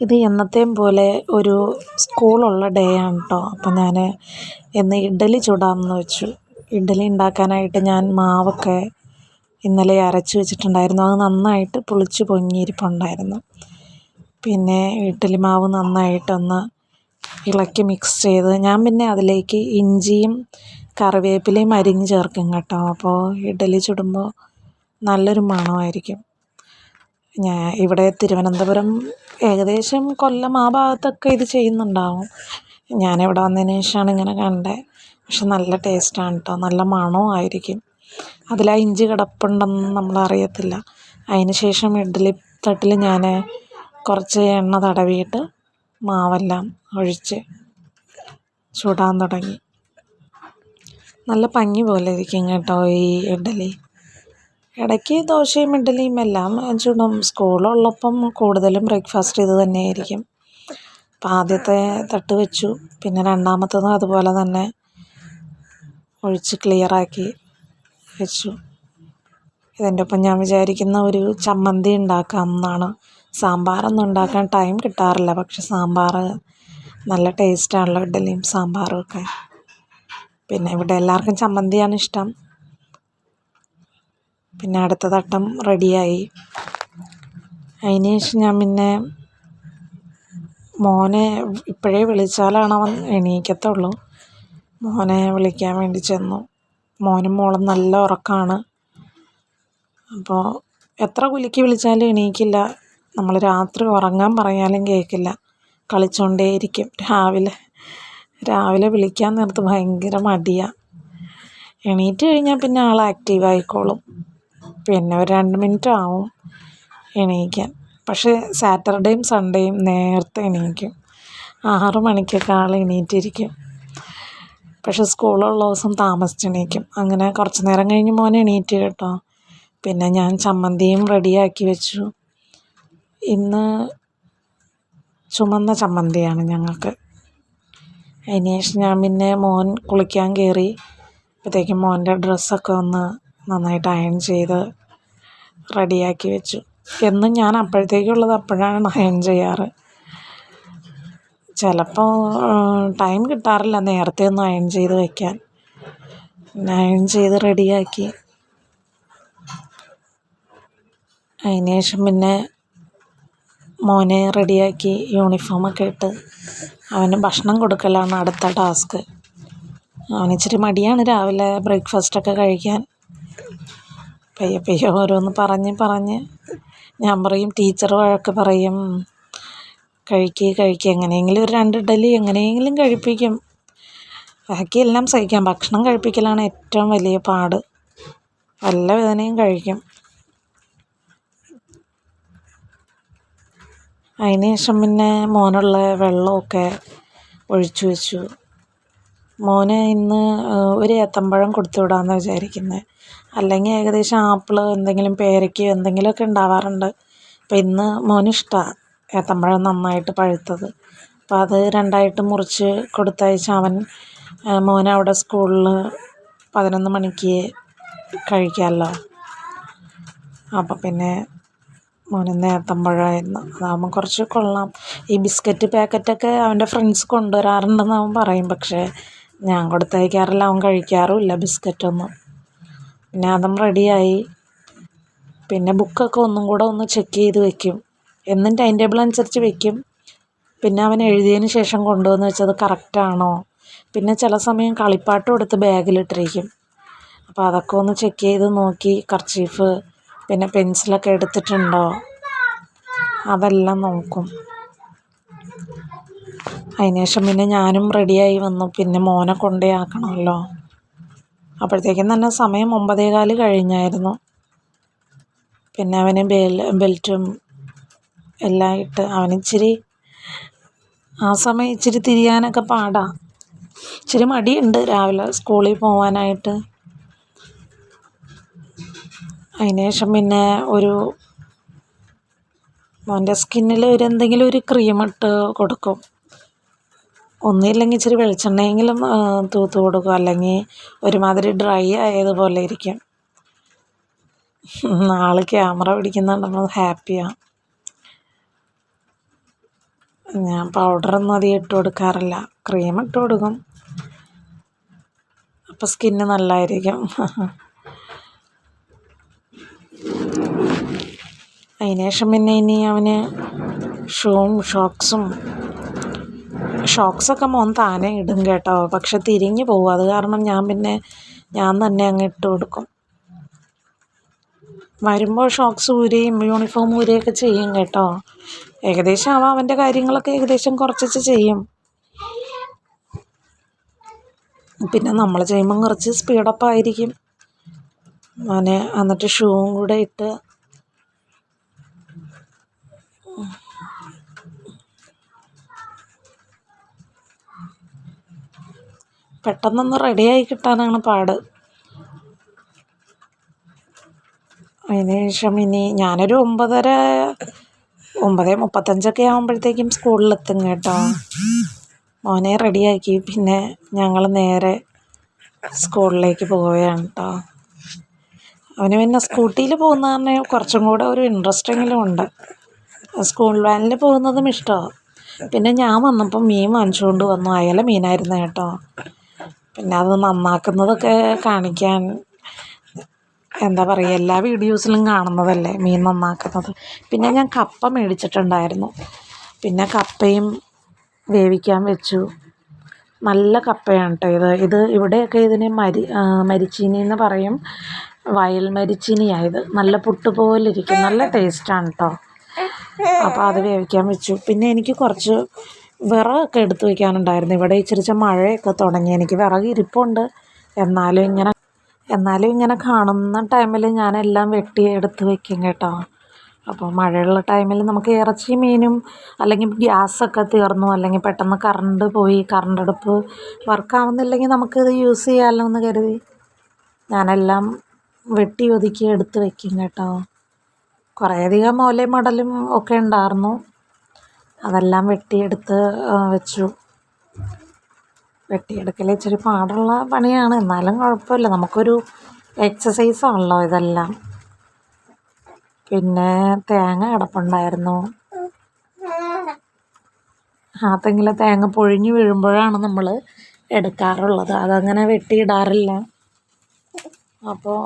ഇത് എന്നത്തെയും പോലെ ഒരു സ്കൂളുള്ള ഡേ ആണ് കേട്ടോ അപ്പം ഞാൻ ഇന്ന് ഇഡ്ഡലി ചൂടാമെന്ന് വെച്ചു. ഇഡ്ഡലി ഉണ്ടാക്കാനായിട്ട് ഞാൻ മാവൊക്കെ ഇന്നലെ അരച്ച് വെച്ചിട്ടുണ്ടായിരുന്നു. അത് നന്നായിട്ട് പുളിച്ച് പൊങ്ങിയിരിപ്പുണ്ടായിരുന്നു. പിന്നെ ഇഡ്ഡലി മാവ് നന്നായിട്ടൊന്ന് ഇളക്കി മിക്സ് ചെയ്ത് ഞാൻ പിന്നെ അതിലേക്ക് ഇഞ്ചിയും കറിവേപ്പിലയും അരിഞ്ഞ് ചേർക്കും കേട്ടോ. അപ്പോൾ ഇഡ്ഡലി ചുടുമ്പോൾ നല്ലൊരു മണമായിരിക്കും. ഞാൻ ഇവിടെ തിരുവനന്തപുരം ഏകദേശം കൊല്ലം ആ ഭാഗത്തൊക്കെ ഇത് ചെയ്യുന്നുണ്ടാവും. ഞാൻ ഞാനിവിടെ വന്നതിന് ശേഷമാണ് ഇങ്ങനെ കണ്ടത് പക്ഷെ നല്ല ടേസ്റ്റാണ് കേട്ടോ നല്ല മണവും ആയിരിക്കും. അതിൽ ആ ഇഞ്ചി കിടപ്പുണ്ടെന്ന് നമ്മൾ അറിയത്തില്ല. അതിന് ശേഷം ഇഡ്ഡലി തട്ടിൽ ഞാൻ കുറച്ച് എണ്ണ തടവിയിട്ട് മാവെല്ലാം ഒഴിച്ച് ചൂടാൻ തുടങ്ങി. നല്ല പഞ്ഞി പോലെ ഇരിക്കും കേട്ടോ ഈ ഇഡ്ഡലി. ഇടയ്ക്ക് ദോശയും ഇഡ്ഡലിയും എല്ലാം ചുടും. സ്കൂളുള്ളപ്പം കൂടുതലും ബ്രേക്ക്ഫാസ്റ്റ് ഇത് തന്നെയായിരിക്കും. അപ്പം ആദ്യത്തെ തട്ട് വെച്ചു. പിന്നെ രണ്ടാമത്തേതും അതുപോലെ തന്നെ ഒഴിച്ച് ക്ലിയറാക്കി വെച്ചു. ഇതിന്റെ ഒപ്പം ഞാൻ വിചാരിക്കുന്ന ഒരു ചമ്മന്തി ഉണ്ടാക്കാം എന്നാണ്. സാമ്പാറൊന്നും ഉണ്ടാക്കാൻ ടൈം കിട്ടാറില്ല. പക്ഷെ സാമ്പാർ നല്ല ടേസ്റ്റാണല്ലോ ഇഡ്ഡലിയും സാമ്പാറും ഒക്കെ. പിന്നെ ഇവിടെ എല്ലാവർക്കും ചമ്മന്തിയാണ് ഇഷ്ടം. പിന്നെ അടുത്ത തട്ടം റെഡിയായി. അതിന് ശേഷം ഞാൻ പിന്നെ മോനെ ഇപ്പോഴേ വിളിച്ചാലാണ് അവൻ എണീക്കത്തുള്ളൂ. മോനെ വിളിക്കാൻ വേണ്ടി ചെന്നു. മോനും മോളും നല്ല ഉറക്കമാണ് അപ്പോൾ എത്ര കുലുക്കി വിളിച്ചാലും എണീക്കില്ല. നമ്മൾ രാത്രി ഉറങ്ങാൻ പറഞ്ഞാലും കേൾക്കില്ല കളിച്ചുകൊണ്ടേയിരിക്കും രാവിലെ രാവിലെ വിളിക്കാൻ നേരത്ത് ഭയങ്കര മടിയാണ് എണീറ്റ് കഴിഞ്ഞാൽ പിന്നെ ആൾ ആക്റ്റീവ് ആയിക്കോളും. പിന്നെ ഒരു രണ്ട് മിനിറ്റ് ആവും എണീക്കാൻ. പക്ഷേ സാറ്റർഡേയും സൺഡേയും നേരത്തെ എണീക്കും. ആറ് മണിക്കൊക്കെ ആൾ എണീറ്റിരിക്കും. പക്ഷെ സ്കൂളുള്ള ദിവസം താമസിച്ച് എണീക്കും. അങ്ങനെ കുറച്ച് നേരം കഴിഞ്ഞ് മോനെ എണീറ്റ് കേട്ടോ. പിന്നെ ഞാൻ ചമ്മന്തിയും റെഡിയാക്കി വെച്ചു. ഇന്ന് ചുമന്ന ചമ്മന്തിയാണ് ഞങ്ങൾക്ക്. അതിന് ശേഷം ഞാൻ പിന്നെ മോൻ കുളിക്കാൻ കയറി. അപ്പോഴത്തേക്കും മോന്റെ ഡ്രസ്സൊക്കെ ഒന്ന് നന്നായിട്ട് അയൺ ചെയ്ത് റെഡിയാക്കി വെച്ചു. എന്നും ഞാൻ അപ്പോഴത്തേക്കുള്ളത് അപ്പോഴാണ് അയൺ ചെയ്യാറ്. ചിലപ്പോൾ ടൈം കിട്ടാറില്ല നേരത്തെ ഒന്ന് അയൺ ചെയ്ത് വയ്ക്കാൻ അയൺ ചെയ്ത് റെഡിയാക്കി. അതിന് ശേഷം പിന്നെ മോനെ റെഡിയാക്കി യൂണിഫോമൊക്കെ ഇട്ട് അവന് ഭക്ഷണം കൊടുക്കലാണ് അടുത്ത ടാസ്ക് അവനിച്ചിരി മടിയാണ് രാവിലെ ബ്രേക്ക്ഫാസ്റ്റൊക്കെ കഴിക്കാൻ. പയ്യെ പയ്യെ ഓരോന്ന് പറഞ്ഞ് പറഞ്ഞ്. ഞാൻ പറയും ടീച്ചർ വഴക്ക് പറയും. കഴിക്കുക കഴിക്കുക എങ്ങനെയെങ്കിലും ഒരു രണ്ട് ഇഡലി എങ്ങനെയെങ്കിലും കഴിപ്പിക്കും. ബാക്കി എല്ലാം സഹിക്കാം. ഭക്ഷണം കഴിപ്പിക്കലാണ് ഏറ്റവും വലിയ പാട്. നല്ല വേദനയും കഴിക്കും. അതിന് ശേഷം പിന്നെ മോനുള്ള വെള്ളമൊക്കെ ഒഴിച്ചു വെച്ചു. മോന് ഇന്ന് ഒരു ഏത്തമ്പഴം കൊടുത്തു വിടാമെന്ന് വിചാരിക്കുന്നത് അല്ലെങ്കിൽ ഏകദേശം ആപ്പിൾ എന്തെങ്കിലും പേരയ്ക്കയോ എന്തെങ്കിലുമൊക്കെ ഉണ്ടാവാറുണ്ട്. അപ്പം ഇന്ന് മോന് ഇഷ്ടമാണ് ഏത്തമ്പഴം നന്നായിട്ട് പഴുത്തത്. അപ്പോൾ അത് രണ്ടായിട്ട് മുറിച്ച് കൊടുത്തയച്ച് അവൻ മോൻ അവിടെ സ്കൂളിൽ പതിനൊന്ന് മണിക്ക് കഴിക്കാമല്ലോ അപ്പം പിന്നെ മോനിന്ന് ഏത്തമ്പഴമായിരുന്നു അതാകുമ്പോൾ കുറച്ച് കൊള്ളാം. ഈ ബിസ്ക്കറ്റ് പാക്കറ്റൊക്കെ അവന്റെ ഫ്രണ്ട്സ് കൊണ്ടുവരാറുണ്ടെന്ന് അവൻ പറയും. പക്ഷേ ഞാൻ കൊടുത്തയക്കാറില്ല അവൻ കഴിക്കാറുമില്ല ബിസ്ക്കറ്റൊന്നും. പിന്നെ അതും റെഡിയായി. പിന്നെ ബുക്കൊക്കെ ഒന്നും കൂടെ ഒന്ന് ചെക്ക് ചെയ്ത് വെക്കും. എന്നും ടൈം ടേബിൾ അനുസരിച്ച് വെക്കും. പിന്നെ അവൻ എഴുതിയതിന് ശേഷം കൊണ്ടുവന്ന് വെച്ചത് കറക്റ്റാണോ? പിന്നെ ചില സമയം കളിപ്പാട്ടം എടുത്ത് ബാഗിലിട്ടിരിക്കും. അപ്പോൾ അതൊക്കെ ഒന്ന് ചെക്ക് ചെയ്ത് നോക്കി കർച്ചീഫ് പിന്നെ പെൻസിലൊക്കെ എടുത്തിട്ടുണ്ടോ? അതെല്ലാം നോക്കും. അതിന് ശേഷം പിന്നെ ഞാനും റെഡിയായി വന്നു. പിന്നെ മോനെ കൊണ്ടേ ആക്കണമല്ലോ. അപ്പോഴത്തേക്കും തന്നെ സമയം ഒമ്പതേ കാൽ കഴിഞ്ഞായിരുന്നു. പിന്നെ അവന് ബെൽ ബെൽറ്റും എല്ലാം ഇട്ട് അവനിച്ചിരി ആ സമയം ഇച്ചിരി തിരിയാനൊക്കെ പാടാ. ഇച്ചിരി മടിയുണ്ട് രാവിലെ സ്കൂളിൽ പോവാനായിട്ട്. അതിന് ശേഷം പിന്നെ ഒരു മോന്റെ സ്കിന്നിൽ ഒരു എന്തെങ്കിലും ഒരു ക്രീം ഇട്ട് കൊടുക്കും. ഒന്നുമില്ലെങ്കിൽ ഇച്ചിരി വെളിച്ചെണ്ണയെങ്കിലും തൂത്ത് കൊടുക്കും അല്ലെങ്കിൽ ഒരുമാതിരി ഡ്രൈ ആയതുപോലെ ഇരിക്കും. ആൾ ക്യാമറ പിടിക്കുന്നുണ്ടെന്ന് ഹാപ്പിയാണ് ഞാൻ പൗഡറൊന്നും അധികം ഇട്ട് കൊടുക്കാറില്ല. ക്രീം ഇട്ട് കൊടുക്കും. അപ്പോൾ സ്കിന്ന് നല്ലതായിരിക്കും അതിനുശേഷം പിന്നെ ഇനി അവന് ഷൂവും ഷോക്സും ഷോക്സൊക്കെ മോൻ താനെ ഇടും കേട്ടോ. പക്ഷെ തിരിഞ്ഞു പോകും അത് കാരണം ഞാൻ പിന്നെ ഞാൻ തന്നെ അങ്ങ് ഇട്ട് കൊടുക്കും. വരുമ്പോൾ ഷോക്സ് ഊരുകയും യൂണിഫോം ഊരുകയൊക്കെ ചെയ്യും കേട്ടോ. ഏകദേശം അവൻ അവന്റെ കാര്യങ്ങളൊക്കെ ഏകദേശം കുറച്ച് ചെയ്യും. പിന്നെ നമ്മൾ ചെയ്യുമ്പം കുറച്ച് സ്പീഡപ്പ് ആയിരിക്കും അവന് എന്നിട്ട് ഷൂവും കൂടെ ഇട്ട്. പെട്ടെന്നൊന്ന് റെഡിയായി കിട്ടാനാണ് പാട്. അതിന് ശേഷം ഇനി ഞാനൊരു ഒമ്പതര ഒമ്പത് മുപ്പത്തഞ്ചൊക്കെ ആകുമ്പോഴത്തേക്കും സ്കൂളിലെത്തും കേട്ടോ. മോനെ റെഡിയാക്കി പിന്നെ ഞങ്ങൾ നേരെ സ്കൂളിലേക്ക് പോവുകയാണ് കേട്ടോ. അവന് പിന്നെ സ്കൂട്ടിയിൽ പോകുന്ന തന്നെ കുറച്ചും കൂടെ ഒരു ഇൻട്രസ്റ്റിങ്ങിലും ഉണ്ട്. സ്കൂൾ വാനിൽ പോകുന്നതും ഇഷ്ടമാണ് പിന്നെ ഞാൻ വന്നപ്പോൾ മീൻ വാങ്ങിച്ചുകൊണ്ട് വന്നു. അയല മീനായിരുന്നു കേട്ടോ. പിന്നെ അത് നന്നാക്കുന്നതൊക്കെ കാണിക്കാൻ എന്താ പറയുക എല്ലാ വീഡിയോസിലും കാണുന്നതല്ലേ മീൻ നന്നാക്കുന്നത്. പിന്നെ ഞാൻ കപ്പ മേടിച്ചിട്ടുണ്ടായിരുന്നു. പിന്നെ കപ്പയും വേവിക്കാൻ വെച്ചു. നല്ല കപ്പയാണ് കേട്ടോ ഇത്. ഇത് ഇവിടെയൊക്കെ ഇതിനെ മരി മരിച്ചീനി എന്ന് പറയും. വയൽ മരിച്ചീനിയായത് നല്ല പുട്ട് പോലെ ഇരിക്കും നല്ല ടേസ്റ്റാണ് കേട്ടോ അപ്പോൾ അത് വേവിക്കാൻ വെച്ചു. പിന്നെ എനിക്ക് കുറച്ച് വിറകൊക്കെ എടുത്ത് വയ്ക്കാനുണ്ടായിരുന്നു. ഇവിടെ ഇച്ചിരിച്ച മഴയൊക്കെ തുടങ്ങി. എനിക്ക് വിറക് ഇരിപ്പുണ്ട്. എന്നാലും ഇങ്ങനെ എന്നാലും ഇങ്ങനെ കാണുന്ന ടൈമിൽ ഞാനെല്ലാം വെട്ടി എടുത്ത് വയ്ക്കും കേട്ടോ. അപ്പോൾ മഴയുള്ള ടൈമിൽ നമുക്ക് ഇറച്ചി മീനും അല്ലെങ്കിൽ ഗ്യാസൊക്കെ തീർന്നു. അല്ലെങ്കിൽ പെട്ടെന്ന് കറണ്ട് പോയി കറണ്ട് അടുപ്പ് വർക്കാവുന്നില്ലെങ്കിൽ നമുക്കിത് യൂസ് ചെയ്യാമല്ലോ എന്ന് കരുതി ഞാനെല്ലാം വെട്ടി ഒതുക്കി എടുത്ത് വയ്ക്കും കേട്ടോ. കുറേയധികം ഓലയും മടലും ഒക്കെ ഉണ്ടായിരുന്നു. അതെല്ലാം വെട്ടിയെടുത്ത് വെച്ചു. വെട്ടിയെടുക്കൽ ഇച്ചിരി പാടുള്ള പണിയാണ്. എന്നാലും കുഴപ്പമില്ല. നമുക്കൊരു എക്സസൈസാണല്ലോ ഇതെല്ലാം. പിന്നെ തേങ്ങ കിടപ്പുണ്ടായിരുന്നു ആ തേങ്ങ പൊഴിഞ്ഞു വീഴുമ്പോഴാണ് നമ്മൾ എടുക്കാറുള്ളത്. അതങ്ങനെ വെട്ടിയിടാറില്ല. അപ്പോൾ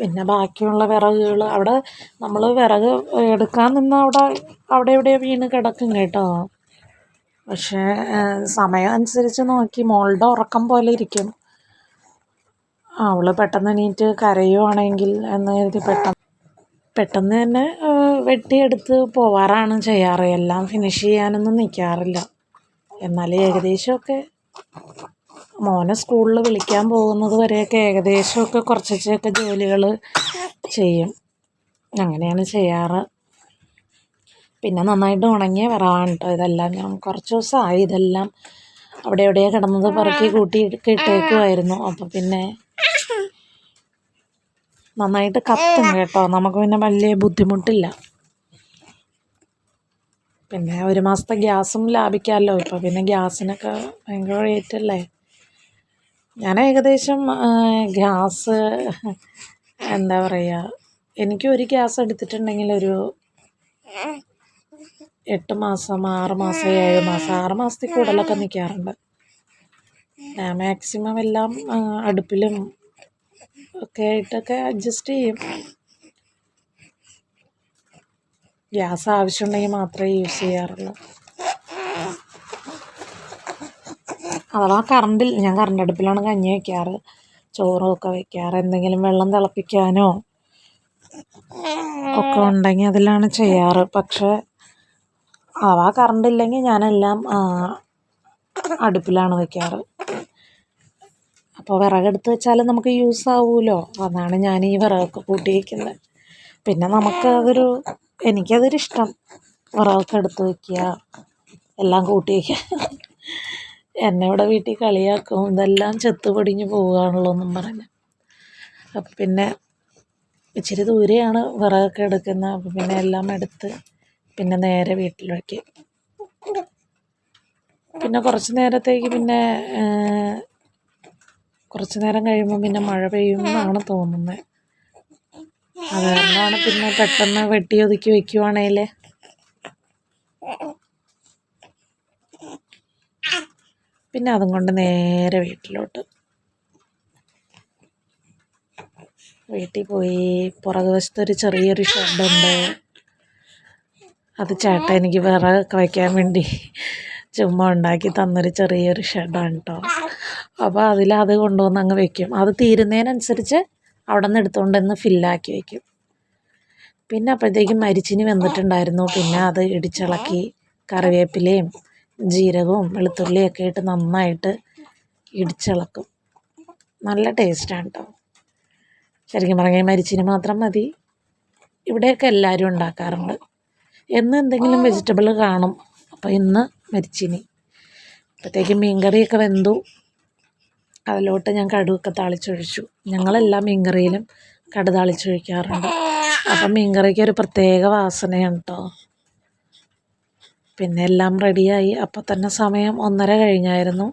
പിന്നെ ബാക്കിയുള്ള വിറകുകൾ അവിടെ നമ്മൾ വിറക് എടുക്കാൻ നിന്ന് അവിടെ അവിടെ ഇവിടെ വീണ് കിടക്കും കേട്ടോ. പക്ഷേ സമയം അനുസരിച്ച് നോക്കി. മോളുടെ ഉറക്കം പോലെ ഇരിക്കും. അവൾ പെട്ടെന്ന് എണീറ്റ് കരയുവാണെങ്കിൽ എന്ന് കരുതി പെട്ടെന്ന് പെട്ടെന്ന് തന്നെ വെട്ടിയെടുത്ത് പോവാറാണ് ചെയ്യാറ്. എല്ലാം ഫിനിഷ് ചെയ്യാനൊന്നും നിൽക്കാറില്ല എന്നാലും ഏകദേശമൊക്കെ മോനെ സ്കൂളിൽ വിളിക്കാൻ പോകുന്നത് വരെയൊക്കെ ഏകദേശമൊക്കെ കുറച്ചൊക്കെ ജോലികൾ ചെയ്യും. അങ്ങനെയാണ് ചെയ്യാറ്. പിന്നെ നന്നായിട്ട് ഉണങ്ങിയ വിറവാണ് കേട്ടോ ഇതെല്ലാം. ഞാൻ കുറച്ച് ദിവസമായി ഇതെല്ലാം അവിടെ എവിടെയോ കിടന്നത് പറക്കി കൂട്ടി ഇട്ടേക്കുമായിരുന്നു അപ്പോൾ പിന്നെ നന്നായിട്ട് കത്തും കേട്ടോ. നമുക്ക് പിന്നെ വലിയ ബുദ്ധിമുട്ടില്ല. പിന്നെ ഒരു മാസത്തെ ഗ്യാസും ലാഭിക്കാമല്ലോ. ഇപ്പോൾ പിന്നെ ഗ്യാസിനൊക്കെ ഭയങ്കര റേറ്റ് അല്ലേ? ഞാൻ ഏകദേശം ഗ്യാസ് എന്താ പറയുക എനിക്ക് ഒരു ഗ്യാസ് എടുത്തിട്ടുണ്ടെങ്കിൽ ഒരു എട്ട് മാസം ആറ് മാസം ഏഴ് മാസം ആറ് മാസത്തിൽ കൂടുതലൊക്കെ നിൽക്കാറുണ്ട്. ഞാൻ മാക്സിമം എല്ലാം അടുപ്പിലും ഒക്കെ ആയിട്ടൊക്കെ അഡ്ജസ്റ്റ് ചെയ്യും. ഗ്യാസ് ആവശ്യമുണ്ടെങ്കിൽ മാത്രമേ യൂസ് ചെയ്യാറുള്ളൂ. അഥവാ കറണ്ടിൽ ഞാൻ കറണ്ട് അടുപ്പിലാണ് കഞ്ഞി വയ്ക്കാറ് ചോറൊക്കെ വയ്ക്കാറ് എന്തെങ്കിലും വെള്ളം തിളപ്പിക്കാനോ ഒക്കെ ഉണ്ടെങ്കിൽ അതിലാണ് ചെയ്യാറ്. പക്ഷേ അഥവാ കറണ്ട് ഇല്ലെങ്കിൽ ഞാനെല്ലാം അടുപ്പിലാണ് വയ്ക്കാറ് അപ്പോൾ വിറകെടുത്ത് വെച്ചാൽ നമുക്ക് യൂസ് ആവുമല്ലോ അതാണ് ഞാൻ ഈ വിറകൊക്കെ കൂട്ടി വയ്ക്കുന്നത് പിന്നെ നമുക്ക് അതൊരു എനിക്കതൊരിഷ്ടം. വിറകൊക്കെ എടുത്ത് വയ്ക്കുക എല്ലാം കൂട്ടി വയ്ക്കുക എന്നെ ഇവിടെ വീട്ടിൽ കളിയാക്കും. ഇതെല്ലാം ചെത്ത് പൊടിഞ്ഞ് പോവുകയാണല്ലോ എന്നും പറഞ്ഞ്. അപ്പം പിന്നെ ഇച്ചിരി ദൂരെയാണ് വിറകൊക്കെ എടുക്കുന്നത്. അപ്പം പിന്നെ എല്ലാം എടുത്ത് പിന്നെ നേരെ വീട്ടിലേക്ക്. പിന്നെ കുറച്ച് നേരത്തേക്ക് പിന്നെ കുറച്ച് നേരം കഴിയുമ്പോൾ പിന്നെ മഴ പെയ്യും എന്നാണ് തോന്നുന്നത്. അത് കാരണമാണ് പിന്നെ പെട്ടെന്ന് വെട്ടി ഒതുക്കി വെക്കുവാണേൽ പിന്നെ അതും കൊണ്ട് നേരെ വീട്ടിലോട്ട്. വീട്ടിൽ പോയി പുറകു വശത്തൊരു ചെറിയൊരു ഷെഡുണ്ട്. അത് ചേട്ടൻ എനിക്ക് വിറകൊക്കെ വയ്ക്കാൻ വേണ്ടി ചുമ്മാ ഉണ്ടാക്കി തന്നൊരു ചെറിയൊരു ഷെഡാണ് കേട്ടോ അപ്പോൾ അതിൽ അത് കൊണ്ടുവന്ന് അങ്ങ് വെക്കും. അത് തീരുന്നതിനനുസരിച്ച് അവിടെ നിന്ന് എടുത്തുകൊണ്ട് ഇന്ന് ഫില്ലാക്കി വയ്ക്കും പിന്നെ അപ്പോഴത്തേക്കും മരിച്ചിനി വെന്തിട്ടുണ്ടായിരുന്നു പിന്നെ അത് ഇടിച്ചിളക്കി കറിവേപ്പിലയും ജീരകവും വെളുത്തുള്ളിയൊക്കെ ഇട്ട് നന്നായിട്ട് ഇടിച്ചിളക്കും. നല്ല ടേസ്റ്റാണ് കേട്ടോ ശരിക്കും പറഞ്ഞാൽ മരിച്ചിന് മാത്രം മതി. ഇവിടെയൊക്കെ എല്ലാവരും ഉണ്ടാക്കാറുണ്ട്. എന്ന് എന്തെങ്കിലും വെജിറ്റബിൾ കാണും. അപ്പോൾ ഇന്ന് മരിച്ചിനി. അപ്പോഴത്തേക്കും മീൻകറിയൊക്കെ വെന്തു. അതിലോട്ട് ഞാൻ കടുവൊക്കെ താളിച്ചൊഴിച്ചു. ഞങ്ങളെല്ലാം മീൻകറിയിലും കടു താളിച്ചൊഴിക്കാറുണ്ട്. അപ്പം മീൻകറിക്ക് ഒരു പ്രത്യേക വാസനയാണ് കേട്ടോ പിന്നെ എല്ലാം റെഡിയായി. അപ്പോൾ തന്നെ സമയം ഒന്നര കഴിഞ്ഞായിരുന്നു.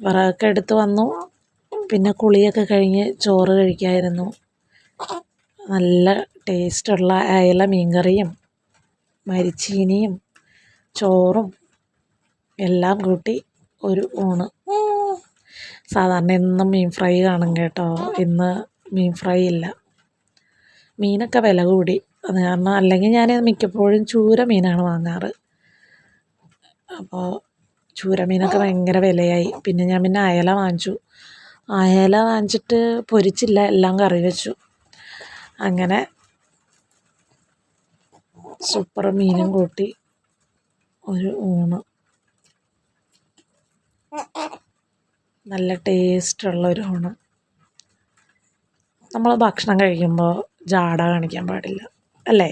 വിറകൊക്കെ എടുത്ത് വന്നു. പിന്നെ കുളിയൊക്കെ കഴിഞ്ഞ് ചോറ് കഴിക്കായിരുന്നു. നല്ല ടേസ്റ്റുള്ള അയല മീൻകറിയും മരിച്ചീനിയും ചോറും എല്ലാം കൂട്ടി ഒരു ഊണ്. സാധാരണ എന്നും മീൻ ഫ്രൈ കാണും കേട്ടോ. ഇന്ന് മീൻ ഫ്രൈ ഇല്ല. മീനൊക്കെ വില കൂടി. അത് കാരണം അല്ലെങ്കിൽ ഞാൻ മിക്കപ്പോഴും ചൂര മീനാണ് വാങ്ങാറ്. അപ്പോൾ ചൂര മീനൊക്കെ ഭയങ്കര വിലയായി. പിന്നെ ഞാൻ പിന്നെ അയല വാങ്ങിച്ചു. അയല വാങ്ങിച്ചിട്ട് പൊരിച്ചില്ല. എല്ലാം കറി വെച്ചു. അങ്ങനെ സൂപ്പർ മീനും കൂട്ടി ഒരു ഊണ്. നല്ല ടേസ്റ്റുള്ള ഒരു ഊണ്. നമ്മൾ ഭക്ഷണം കഴിക്കുമ്പോൾ ജാട കാണിക്കാൻ പാടില്ല. അല്ലേ?